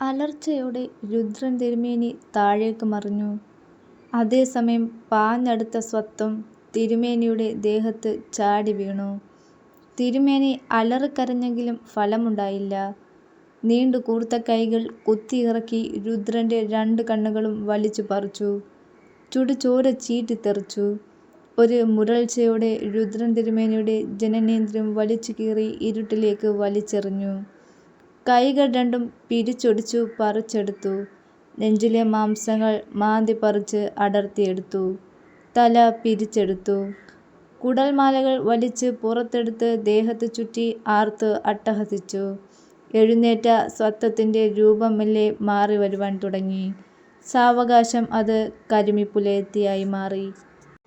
അലർച്ചയോടെ രുദ്രൻ തിരുമേനി താഴേക്ക് മറിഞ്ഞു. അതേസമയം പാഞ്ഞടുത്ത സ്വത്വം തിരുമേനിയുടെ ദേഹത്ത് ചാടി വീണു തിരുമേനി അലറിക്കരഞ്ഞെങ്കിലും ഫലമുണ്ടായില്ല. നീണ്ടു കൂർത്ത കൈകൾ കുത്തിയിറക്കി രുദ്രന്റെ രണ്ട് കണ്ണുകളും വലിച്ചു പറിച്ചു ചുടുചോര ചീറ്റിത്തെറിച്ചു. ഒരു മുരൾച്ചയോടെ രുദ്രൻ തിരുമേനിയുടെ ജനനേന്ദ്രം വലിച്ചു കീറി ഇരുട്ടിലേക്ക് വലിച്ചെറിഞ്ഞു. കൈകൾ രണ്ടും പിരിച്ചൊടിച്ചു പറിച്ചെടുത്തു. നെഞ്ചിലെ മാംസങ്ങൾ മാന്തി പറിച്ച് അടർത്തിയെടുത്തു. തല പിരിച്ചെടുത്തു. കുടൽമാലകൾ വലിച്ച് പുറത്തെടുത്ത് ദേഹത്ത് ചുറ്റി ആർത്ത് അട്ടഹസിച്ചു. എഴുന്നേറ്റ സ്വത്വത്തിന്റെ രൂപമെല്ലേ മാറി വരുവാൻ തുടങ്ങി. സാവകാശം അത് കരിമിപ്പുലയത്തിയായി മാറി.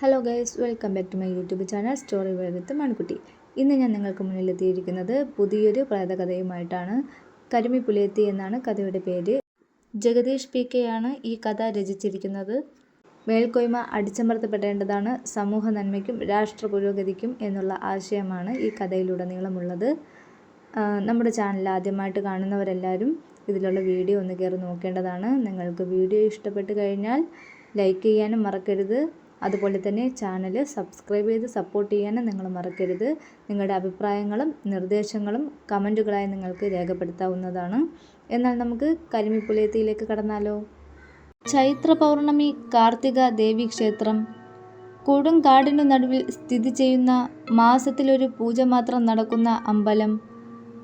Hello guys welcome back to my YouTube channel story വേഗത്ത് മൺകുട്ടി. ഇന്ന് ഞാൻ നിങ്ങൾക്ക് മുന്നിൽ എത്തിയിരിക്കുന്നത് പുതിയൊരു പ്രേതകഥയുമായിട്ടാണ്. കരിമിപ്പുലയത്തി എന്നാണ് കഥയുടെ പേര്. ജഗദീഷ് പി. കെ ആണ് ഈ കഥ രചിച്ചിരിക്കുന്നത്. മേൽക്കോയ്മ അടിച്ചമർത്തപ്പെടേണ്ടതാണ് സമൂഹ നന്മയ്ക്കും രാഷ്ട്ര പുരോഗതിക്കും എന്നുള്ള ആശയമാണ് ഈ കഥയിലുടനീളമുള്ളത്. നമ്മുടെ ചാനൽ ആദ്യമായിട്ട് കാണുന്നവരെല്ലാവരും ഇതിലുള്ള വീഡിയോ ഒന്ന് കയറി നോക്കേണ്ടതാണ്. നിങ്ങൾക്ക് വീഡിയോ ഇഷ്ടപ്പെട്ട് കഴിഞ്ഞാൽ ലൈക്ക് ചെയ്യാനും മറക്കരുത്. അതുപോലെ തന്നെ ചാനൽ സബ്സ്ക്രൈബ് ചെയ്ത് സപ്പോർട്ട് ചെയ്യാനും നിങ്ങൾ മറക്കരുത്. നിങ്ങളുടെ അഭിപ്രായങ്ങളും നിർദ്ദേശങ്ങളും കമന്റുകളായി നിങ്ങൾക്ക് രേഖപ്പെടുത്താവുന്നതാണ്. എന്നാൽ നമുക്ക് കരിമിപ്പുലയത്തിയിലേക്ക് കടന്നാലോ. ചൈത്ര പൗർണമി കാർത്തിക ദേവി ക്ഷേത്രം കൊടുങ്കാടിനു നടുവിൽ സ്ഥിതി ചെയ്യുന്ന മാസത്തിലൊരു പൂജ മാത്രം നടക്കുന്ന അമ്പലം.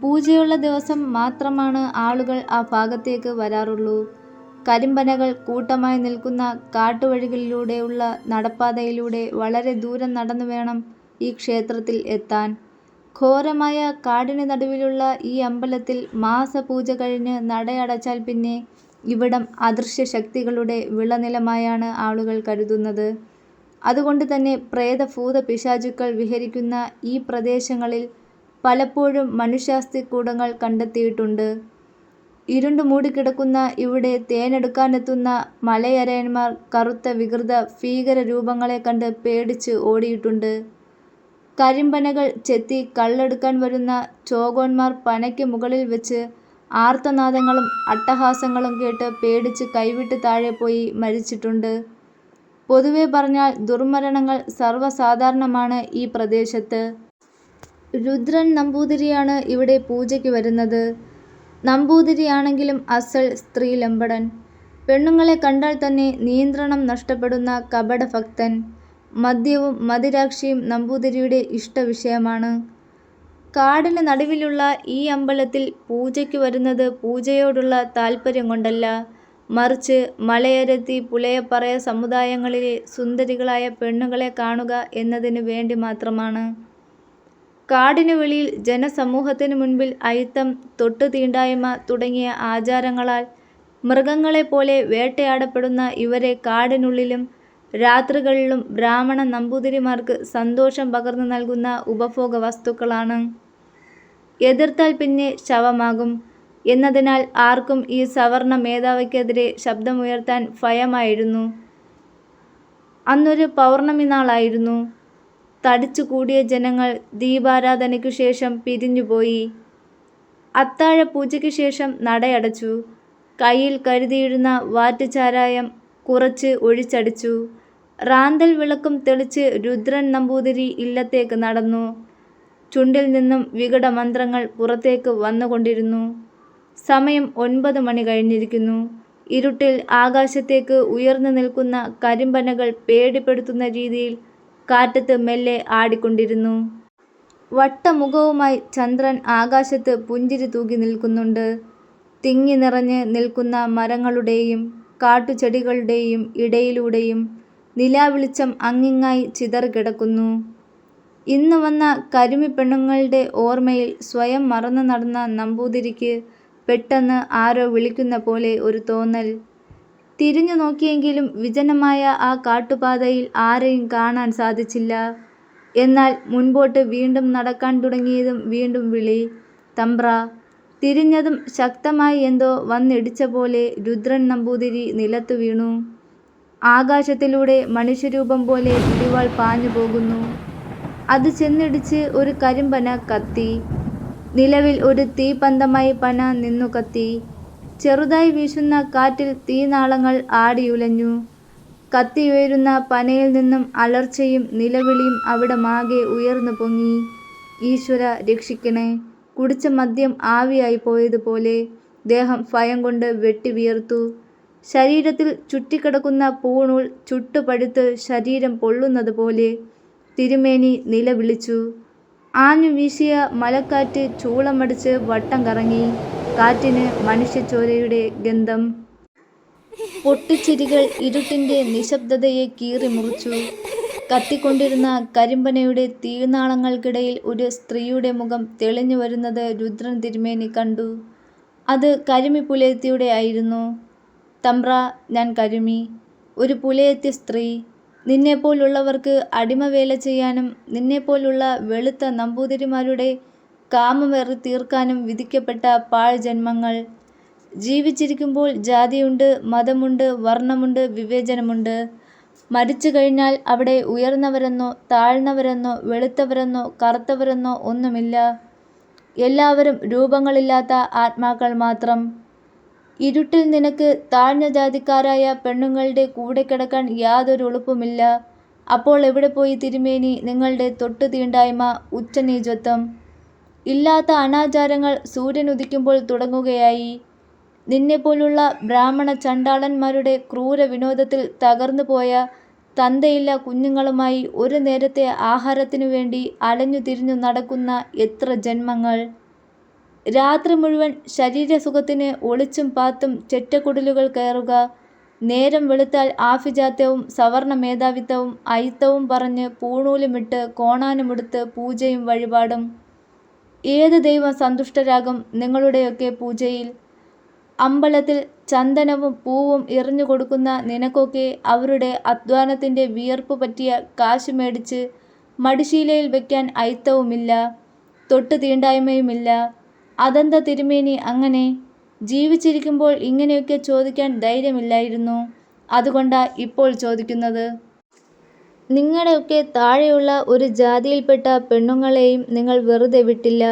പൂജയുള്ള ദിവസം മാത്രമാണ് ആളുകൾ ആ ഭാഗത്തേക്ക് വരാറുള്ളൂ. കരിമ്പനകൾ കൂട്ടമായി നിൽക്കുന്ന കാട്ടുവഴികളിലൂടെയുള്ള നടപ്പാതയിലൂടെ വളരെ ദൂരം നടന്നു വേണം ഈ ക്ഷേത്രത്തിൽ എത്താൻ. ഘോരമായ കാടിന് നടുവിലുള്ള ഈ അമ്പലത്തിൽ മാസപൂജ കഴിഞ്ഞ് നടയടച്ചാൽ പിന്നെ ഇവിടം അദൃശ്യ ശക്തികളുടെ വിളനിലമായാണ് ആളുകൾ കരുതുന്നത്. അതുകൊണ്ട് തന്നെ പ്രേതഭൂത പിശാചുക്കൾ വിഹരിക്കുന്ന ഈ പ്രദേശങ്ങളിൽ പലപ്പോഴും മനുഷ്യാസ്ഥികൂടങ്ങൾ കണ്ടെത്തിയിട്ടുണ്ട്. ഇരുണ്ടു മൂടിക്കിടക്കുന്ന ഇവിടെ തേനെടുക്കാനെത്തുന്ന മലയരയന്മാർ കറുത്ത വികൃത ഭീകര രൂപങ്ങളെ കണ്ട് പേടിച്ച് ഓടിയിട്ടുണ്ട്. കരിമ്പനകൾ ചെത്തി കള്ളെടുക്കാൻ വരുന്ന ചോഗോന്മാർ പനയ്ക്ക് മുകളിൽ വെച്ച് ആർത്തനാദങ്ങളും അട്ടഹാസങ്ങളും കേട്ട് പേടിച്ച് കൈവിട്ട് താഴെ പോയി മരിച്ചിട്ടുണ്ട്. പൊതുവെ പറഞ്ഞാൽ ദുർമരണങ്ങൾ സർവസാധാരണമാണ് ഈ പ്രദേശത്ത്. രുദ്രൻ നമ്പൂതിരിയാണ് ഇവിടെ പൂജയ്ക്ക് വരുന്നത്. നമ്പൂതിരിയാണെങ്കിലും അസൽ സ്ത്രീ സ്ത്രീലമ്പടൻ. പെണ്ണുങ്ങളെ കണ്ടാൽ തന്നെ നിയന്ത്രണം നഷ്ടപ്പെടുന്ന കപടഭക്തൻ. മദ്യവും മദിരാക്ഷിയും നമ്പൂതിരിയുടെ ഇഷ്ടവിഷയമാണ്. കാടിന് നടുവിലുള്ള ഈ അമ്പലത്തിൽ പൂജയ്ക്ക് വരുന്നത് പൂജയോടുള്ള താല്പര്യം കൊണ്ടല്ല. മറിച്ച് മലയരത്തി പുലയപ്പറയ സമുദായങ്ങളിലെ സുന്ദരികളായ പെണ്ണുകളെ കാണുക എന്നതിന് വേണ്ടി മാത്രമാണ്. കാടിനു വെളിയിൽ ജനസമൂഹത്തിനു മുൻപിൽ അയിത്തം തൊട്ടുതീണ്ടായ്മ തുടങ്ങിയ ആചാരങ്ങളാൽ മൃഗങ്ങളെപ്പോലെ വേട്ടയാടപ്പെടുന്ന ഇവരെ കാടിനുള്ളിലും രാത്രികളിലും ബ്രാഹ്മണ നമ്പൂതിരിമാർക്ക് സന്തോഷം പകർന്നു നൽകുന്ന ഉപഭോഗ വസ്തുക്കളാണ് എതിർത്താൽ പിന്നെ ശവമാകും എന്നതിനാൽ ആർക്കും ഈ സവർണ മേധാവിക്കെതിരെ ശബ്ദമുയർത്താൻ ഭയമായിരുന്നു. അന്നൊരു പൗർണമിനാളായിരുന്നു. തടിച്ചുകൂടിയ ജനങ്ങൾ ദീപാരാധനയ്ക്കു ശേഷം പിരിഞ്ഞുപോയി. അത്താഴ പൂജയ്ക്ക് ശേഷം നടയടച്ചു. കയ്യിൽ കരുതിയിരുന്ന വാറ്റുചാരായം കുറച്ച് ഒഴിച്ചടിച്ചു. റാന്തൽ വിളക്കും തെളിച്ച് രുദ്രൻ നമ്പൂതിരി ഇല്ലത്തേക്ക് നടന്നു. ചുണ്ടിൽ നിന്നും വികട മന്ത്രങ്ങൾ പുറത്തേക്ക് വന്നുകൊണ്ടിരുന്നു. സമയം ഒൻപത് മണി കഴിഞ്ഞിരിക്കുന്നു. ഇരുട്ടിൽ ആകാശത്തേക്ക് ഉയർന്നു നിൽക്കുന്ന കരിമ്പനകൾ പേടിപ്പെടുത്തുന്ന രീതിയിൽ കാറ്റത്ത് മെല്ലെ ആടിക്കൊണ്ടിരുന്നു. വട്ടമുഖവുമായി ചന്ദ്രൻ ആകാശത്ത് പുഞ്ചിരി തൂകി നിൽക്കുന്നുണ്ട്. തിങ്ങിനിറഞ്ഞ് നിൽക്കുന്ന മരങ്ങളുടെയും കാട്ടുചെടികളുടെയും ഇടയിലൂടെയും നിലാവെളിച്ചം അങ്ങിങ്ങായി ചിതറിക്കിടക്കുന്നു. ഇന്ന് വന്ന കരിമിപ്പെണ്ണുങ്ങളുടെ ഓർമ്മയിൽ സ്വയം മറന്നു നടന്ന നമ്പൂതിരിക്ക് പെട്ടെന്ന് ആരോ വിളിക്കുന്ന പോലെ ഒരു തോന്നൽ. തിരിഞ്ഞു നോക്കിയെങ്കിലും വിജനമായ ആ കാട്ടുപാതയിൽ ആരെയും കാണാൻ സാധിച്ചില്ല. എന്നാൽ മുൻപോട്ട് വീണ്ടും നടക്കാൻ തുടങ്ങിയതും വീണ്ടും വിളി. തമ്പ്ര! തിരിഞ്ഞതും ശക്തമായി എന്തോ വന്നിടിച്ച പോലെ രുദ്രൻ നമ്പൂതിരി നിലത്തു വീണു. ആകാശത്തിലൂടെ മനുഷ്യരൂപം പോലെ ഇടിവാൾ പാഞ്ഞു പോകുന്നു. അത് ചെന്നിടിച്ച് ഒരു കരിമ്പന കത്തി. നിലവിൽ ഒരു തീപ്പന്തമായി പന നിന്നു കത്തി. ചെറുതായി വീശുന്ന കാറ്റിൽ തീനാളങ്ങൾ ആടിയുലഞ്ഞു. കത്തിയുയരുന്ന പനയിൽ നിന്നും അലർച്ചയും നിലവിളിയും അവിടെ മാകെ ഉയർന്നു പൊങ്ങി. ഈശ്വര രക്ഷിക്കണേ! " കുടിച്ച മദ്യം ആവിയായി പോയതുപോലെ ദേഹം ഭയം കൊണ്ട് വെട്ടിവിയർത്തു. ശരീരത്തിൽ ചുറ്റിക്കിടക്കുന്ന പൂണൂൽ ചുട്ടുപഴുത്ത് ശരീരം പൊള്ളുന്നത് പോലെ തിരുമേനി നിലവിളിച്ചു. ആഞ്ഞു വീശിയ മലക്കാറ്റ് ചൂളമടിച്ച് വട്ടം കറങ്ങി. കാറ്റിന് മനുഷ്യച്ചോരയുടെ ഗന്ധം. പൊട്ടിച്ചിരികൾ ഇരുട്ടിന്റെ കീറി മുറിച്ചു കത്തിക്കൊണ്ടിരുന്ന കരിമ്പനയുടെ തീനാളങ്ങൾക്കിടയിൽ ഒരു സ്ത്രീയുടെ മുഖം തെളിഞ്ഞു വരുന്നത് രുദ്രൻ തിരുമേനി കണ്ടു. അത് കരിമി പുലയത്തിയുടെ ആയിരുന്നു. തമ്പ്ര ഞാൻ കരിമി ഒരു പുലയത്തി സ്ത്രീ. നിന്നെപ്പോലുള്ളവർക്ക് അടിമവേല ചെയ്യാനും നിന്നെപ്പോലുള്ള വെളുത്ത നമ്പൂതിരിമാരുടെ കാമവെറി തീർക്കാനും വിധിക്കപ്പെട്ട പാഴ്ജന്മങ്ങൾ. ജീവിച്ചിരിക്കുമ്പോൾ ജാതിയുണ്ട്, മതമുണ്ട്, വർണമുണ്ട്, വിവേചനമുണ്ട്. മരിച്ചു കഴിഞ്ഞാൽ അവിടെ ഉയർന്നവരെന്നോ താഴ്ന്നവരെന്നോ വെളുത്തവരെന്നോ കറുത്തവരെന്നോ ഒന്നുമില്ല. എല്ലാവരും രൂപങ്ങളില്ലാത്ത ആത്മാക്കൾ മാത്രം. ഇരുട്ടിൽ നിനക്ക് താഴ്ന്ന ജാതിക്കാരായ പെണ്ണുങ്ങളുടെ കൂടെ കിടക്കാൻ യാതൊരു എളുപ്പമില്ല അപ്പോൾ എവിടെ പോയി തിരുമേനി നിങ്ങളുടെ തൊട്ടു തീണ്ടായ്മ ഉച്ചനീചത്വം? ഇല്ലാത്ത അനാചാരങ്ങൾ സൂര്യൻ ഉദിക്കുമ്പോൾ തുടങ്ങുകയായി. നിന്നെപ്പോലുള്ള ബ്രാഹ്മണ ചണ്ടാളന്മാരുടെ ക്രൂര വിനോദത്തിൽ തകർന്നുപോയ തന്തയില്ല കുഞ്ഞുങ്ങളുമായി ഒരു നേരത്തെ ആഹാരത്തിനു വേണ്ടി അലഞ്ഞു തിരിഞ്ഞു നടക്കുന്ന എത്ര ജന്മങ്ങൾ. രാത്രി മുഴുവൻ ശരീരസുഖത്തിന് ഒളിച്ചും പാത്തും ചെറ്റക്കുടലുകൾ കയറുക. നേരം വെളുത്താൽ ആഭിജാത്യവും സവർണമേധാവിത്വവും അയിത്തവും പറഞ്ഞ് പൂണൂലുമിട്ട് കോണാനുമെടുത്ത് പൂജയും വഴിപാടും. ഏത് ദൈവം സന്തുഷ്ടരാകും നിങ്ങളുടെയൊക്കെ പൂജയിൽ? അമ്പലത്തിൽ ചന്ദനവും പൂവും എറിഞ്ഞു കൊടുക്കുന്ന നിനക്കൊക്കെ അവരുടെ അധ്വാനത്തിന്റെ വിയർപ്പ് പറ്റിയ കാശ് മേടിച്ച് മടിശീലയിൽ വയ്ക്കാൻ അയിത്തവുമില്ല, തൊട്ട് തീണ്ടായ്മയുമില്ല അതെന്താ തിരുമേനി അങ്ങനെ? ജീവിച്ചിരിക്കുമ്പോൾ ഇങ്ങനെയൊക്കെ ചോദിക്കാൻ ധൈര്യമില്ലായിരുന്നു. അതുകൊണ്ടാ ഇപ്പോൾ ചോദിക്കുന്നത്. നിങ്ങടെ ഒക്കെ താഴെയുള്ള ഒരു ജാതിയിൽപ്പെട്ട പെണ്ണുങ്ങളെയും നിങ്ങൾ വെറുതെ വിട്ടില്ല.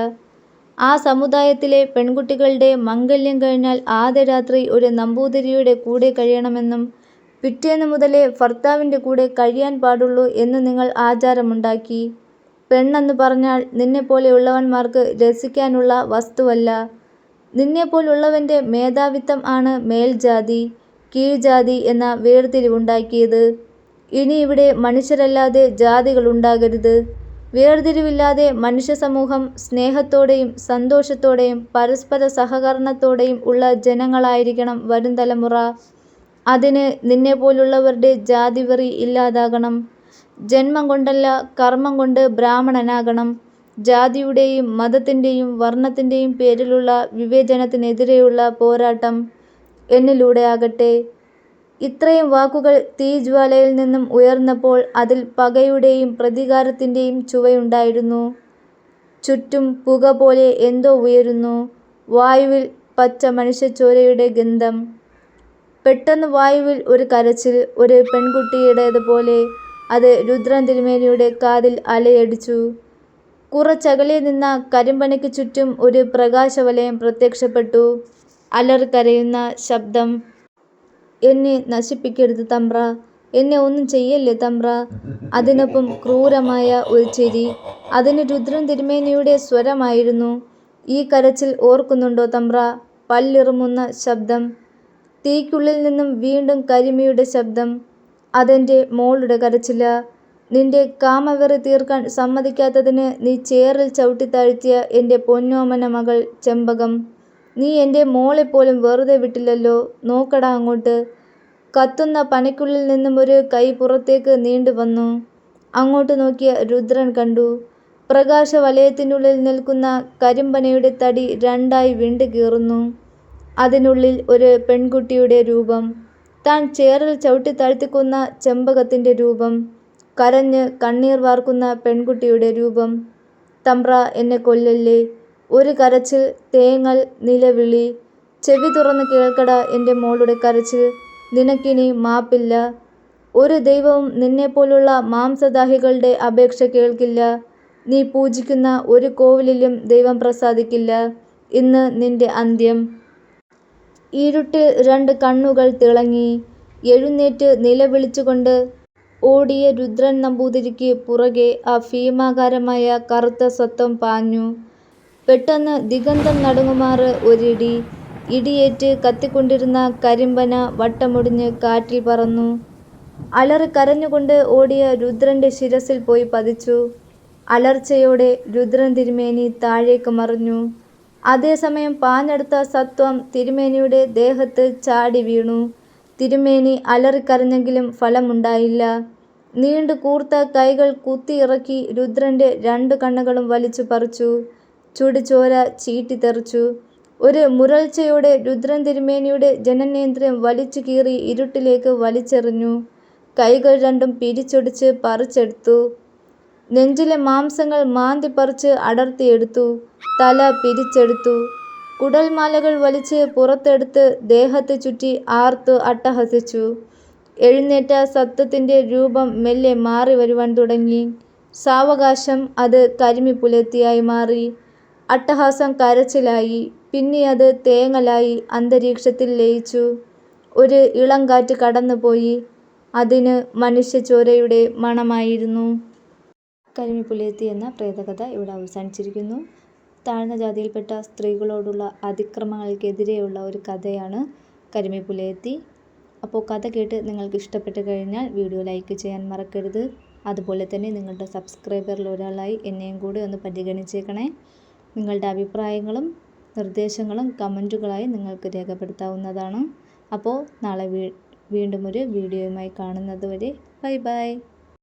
ആ സമുദായത്തിലെ പെൺകുട്ടികളുടെ മംഗല്യം കഴിഞ്ഞാൽ ആദ്യ രാത്രി ഒരു നമ്പൂതിരിയുടെ കൂടെ കഴിയണമെന്നും പിറ്റേന്ന് മുതലേ ഭർത്താവിന്റെ കൂടെ കഴിയാൻ പാടുള്ളൂ എന്ന് നിങ്ങൾ ആചാരമുണ്ടാക്കി. പെണ്ണെന്ന് പറഞ്ഞാൽ നിന്നെപ്പോലെയുള്ളവന്മാർക്ക് രസിക്കാനുള്ള വസ്തുവല്ല. നിന്നെപ്പോലുള്ളവന്റെ മേധാവിത്വം ആണ് മേൽജാതി, കീഴ്ജാതി എന്ന വേർതിരിവുണ്ടാക്കിയത്. ഇനി ഇവിടെ മനുഷ്യരല്ലാതെ ജാതികൾ ഉണ്ടാകരുത് വേർതിരിവില്ലാതെ മനുഷ്യ സമൂഹം സ്നേഹത്തോടെയും സന്തോഷത്തോടെയും പരസ്പര സഹകരണത്തോടെയും ഉള്ള ജനങ്ങളായിരിക്കണം വരും തലമുറ അതിന് നിന്നെപ്പോലുള്ളവരുടെ ജാതിവെറി ഇല്ലാതാകണം. ജന്മം കൊണ്ടല്ല കർമ്മം കൊണ്ട് ബ്രാഹ്മണനാകണം. ജാതിയുടെയും മതത്തിന്റെയും വർണത്തിന്റെയും പേരിലുള്ള വിവേചനത്തിനെതിരെയുള്ള പോരാട്ടം എന്നിലൂടെയാകട്ടെ. " ഇത്രയും വാക്കുകൾ തീജ്വാലയിൽ നിന്നും ഉയർന്നപ്പോൾ അതിൽ പകയുടെയും പ്രതികാരത്തിന്റെയും ചുവയുണ്ടായിരുന്നു. ചുറ്റും പുക പോലെ എന്തോ ഉയരുന്നു. വായുവിൽ പച്ച മനുഷ്യച്ചോരയുടെ ഗന്ധം. പെട്ടെന്ന് വായുവിൽ ഒരു കരച്ചിൽ. ഒരു പെൺകുട്ടിയുടേതുപോലെ. അത് രുദ്രൻ തിരുമേനിയുടെ കാതിൽ അലയടിച്ചു. കുറച്ചകലിൽ നിന്ന കരിമ്പനയ്ക്ക് ചുറ്റും ഒരു പ്രകാശവലയം പ്രത്യക്ഷപ്പെട്ടു. അലറിക്കരയുന്ന ശബ്ദം. "എന്നെ നശിപ്പിക്കരുത് തമ്പ്ര എന്നെ ഒന്നും ചെയ്യല്ലേ തമ്പ്ര " അതിനൊപ്പം ക്രൂരമായ ഒരു ചിരി. അതിന് രുദ്രൻ തിരുമേനിയുടെ സ്വരമായിരുന്നു. "ഈ കരച്ചിൽ ഓർക്കുന്നുണ്ടോ തമ്പ്ര " പല്ലിറുമുന്ന ശബ്ദം. തീക്കുള്ളിൽ നിന്നും വീണ്ടും കരിമിയുടെ ശബ്ദം. അതെന്റെ മോളുടെ കരച്ചില നിന്റെ കാമവെറി തീർക്കാൻ സമ്മതിക്കാത്തതിന് നീ ചേറിൽ ചവിട്ടിത്താഴ്ത്തിയ എന്റെ പൊന്നോമന മകൾ ചെമ്പകം. നീ എന്റെ മോളെപ്പോലും വെറുതെ വിട്ടില്ലല്ലോ. നോക്കടാ അങ്ങോട്ട്. " കത്തുന്ന പനയ്ക്കുള്ളിൽ നിന്നും ഒരു കൈ പുറത്തേക്ക് നീണ്ടു വന്നു അങ്ങോട്ട് നോക്കിയ രുദ്രൻ കണ്ടു. പ്രകാശ വലയത്തിനുള്ളിൽ നിൽക്കുന്ന കരിമ്പനയുടെ തടി രണ്ടായി വിണ്ടു കീറുന്നു അതിനുള്ളിൽ ഒരു പെൺകുട്ടിയുടെ രൂപം. താൻ ചേറിൽ ചവിട്ടി താഴ്ത്തിക്കുന്ന ചെമ്പകത്തിന്റെ രൂപം. കരഞ്ഞ് കണ്ണീർ വാർക്കുന്ന പെൺകുട്ടിയുടെ രൂപം. തമ്പ്ര എന്നെ കൊല്ലല്ലേ. " ഒരു കരച്ചിൽ, തേങ്ങൽ, നിലവിളി. "ചെവി തുറന്ന് കേൾക്കട എന്റെ മോളുടെ കരച്ചിൽ. നിനക്കിനി മാപ്പില്ല. ഒരു ദൈവവും നിന്നെപ്പോലുള്ള മാംസദാഹികളുടെ അപേക്ഷ കേൾക്കില്ല. നീ പൂജിക്കുന്ന ഒരു കോവിലിലും ദൈവം പ്രസാദിക്കില്ല. ഇന്ന് നിന്റെ അന്ത്യം. ഇരുട്ടിൽ രണ്ട് കണ്ണുകൾ തിളങ്ങി. എഴുന്നേറ്റ് നിലവിളിച്ചുകൊണ്ട് ഓടിയ രുദ്രൻ നമ്പൂതിരിക്ക് പുറകെ ആ ഭീമാകാരമായ കറുത്ത സ്വത്വം പാഞ്ഞു. പെട്ടെന്ന് ദിഗന്തം നടുങ്ങുമാറ് ഒരിടി. ഇടിയേറ്റ് കത്തിക്കൊണ്ടിരുന്ന കരിമ്പന വട്ടമൊടിഞ്ഞ് കാറ്റിൽ പറന്നു. അലറി കരഞ്ഞുകൊണ്ട് ഓടിയ രുദ്രന്റെ ശിരസിൽ പോയി പതിച്ചു. അലർച്ചയോടെ രുദ്രൻ തിരുമേനി താഴേക്ക് മറിഞ്ഞു. അതേസമയം പാഞ്ഞെടുത്ത സത്വം തിരുമേനിയുടെ ദേഹത്ത് ചാടി വീണു. തിരുമേനി അലറിക്കരഞ്ഞെങ്കിലും ഫലമുണ്ടായില്ല. നീണ്ടു കൂർത്ത കൈകൾ കുത്തിയിറക്കി രുദ്രന്റെ രണ്ടു കണ്ണുകളും വലിച്ചു പറിച്ചു. ചുടുചോര ചീറ്റിത്തെറിച്ചു. ഒരു മുരൾച്ചയോടെ രുദ്രൻ തിരുമേനിയുടെ ജനനേന്ദ്രിയം വലിച്ചു കീറി ഇരുട്ടിലേക്ക് വലിച്ചെറിഞ്ഞു. കൈകൾ രണ്ടും പിരിച്ചൊടിച്ച് പറിച്ചെടുത്തു. നെഞ്ചിലെ മാംസങ്ങൾ മാന്തി പറിച്ച് അടർത്തിയെടുത്തു. തല പിരിച്ചെടുത്തു. കുടൽമാലകൾ വലിച്ച് പുറത്തെടുത്ത് ദേഹത്തെ ചുറ്റി ആർത്തു അട്ടഹസിച്ചു. എഴുന്നേറ്റ സത്വത്തിന്റെ രൂപം മെല്ലെ മാറി വരുവാൻ തുടങ്ങി. സാവകാശം അത് കരിമിപ്പുലത്തിയായി മാറി. അട്ടഹാസം കരച്ചിലായി. പിന്നെ അത് തേങ്ങലായി അന്തരീക്ഷത്തിൽ ലയിച്ചു. ഒരു ഇളംകാറ്റ് കടന്നുപോയി. അതിന് മനുഷ്യച്ചോരയുടെ മണമായിരുന്നു. കരിമിപ്പുലിയത്തി എന്ന പ്രേതകഥ ഇവിടെ അവസാനിച്ചിരിക്കുന്നു. താഴ്ന്ന ജാതിയിൽപ്പെട്ട സ്ത്രീകളോടുള്ള അതിക്രമങ്ങൾക്കെതിരെയുള്ള ഒരു കഥയാണ് കരിമിപ്പുലിയത്തി അപ്പോൾ കഥ കേട്ട് നിങ്ങൾക്ക് ഇഷ്ടപ്പെട്ട് കഴിഞ്ഞാൽ വീഡിയോ ലൈക്ക് ചെയ്യാൻ മറക്കരുത്. അതുപോലെ തന്നെ നിങ്ങളുടെ സബ്സ്ക്രൈബറിൽ ഒരാളായി എന്നെയും കൂടി ഒന്ന് പരിഗണിച്ചേക്കണേ. നിങ്ങളുടെ അഭിപ്രായങ്ങളും നിർദ്ദേശങ്ങളും കമന്റുകളായി നിങ്ങൾക്ക് രേഖപ്പെടുത്താവുന്നതാണ്. അപ്പോൾ നാളെ വീണ്ടും ഒരു വീഡിയോയുമായി കാണുന്നത് വരെ ബൈ ബൈ.